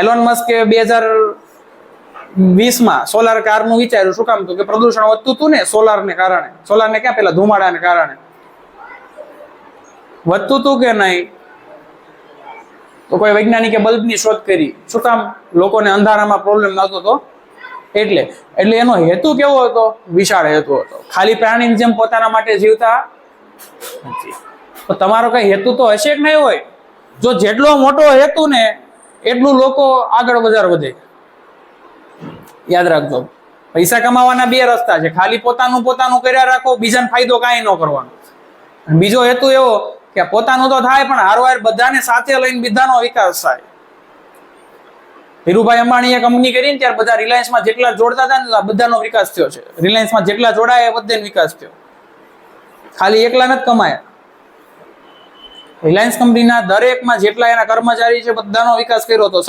Alone Maske બે હજાર વીસમાં સોલાર કારનું વિચાર્યું શું કામ? કે પ્રદૂષણ વધતું હતું ને સોલારને કારણે. સોલારને ક્યાં? પેલા ધુમાડાને કારણે. વધતું હતું કે નહીં? તો કોઈ વૈજ્ઞાનિકે બલ્બની શોધ કરી. શું કામ? લોકોને અંધારામાં પ્રોબ્લેમ આવતો હતો. એટલે એટલે એનો હેતુ કેવો હતો? વિશાળ હેતુ હતો. ખાલી પ્રાણીની જેમ પોતાના માટે જીવતા તો તમારો કઈ હેતુ તો હશે કે નહીં હોય? જો જેટલો મોટો હેતુ ને એટલું લોકો આગળ વધાર વધે. યાદ રાખજો, પૈસા કમાવાના બે રસ્તા છે. ખાલી પોતાનું પોતાનું કર્યા રાખો, બીજાને ફાયદો કાંઈ ન કરવાનો. બીજો હેતુ એવો કે પોતાનું તો થાય, પણ હારવાર બધાને સાથે લઈને બધાનો વિકાસ થાય. ધીરુભાઈ અંબાણીએ કંપની કરી ને ત્યારે બધા રિલાયન્સમાં જેટલા જોડતા હતા ને બધાનો વિકાસ થયો છે. રિલાયન્સમાં જેટલા જોડાયા એ બધાનો વિકાસ થયો. ખાલી એકલા નથી કમાયા. રિલાયન્સ કંપનીના દરેકમાં જેટલા એના કર્મચારી છે બધાનો વિકાસ કર્યો હતો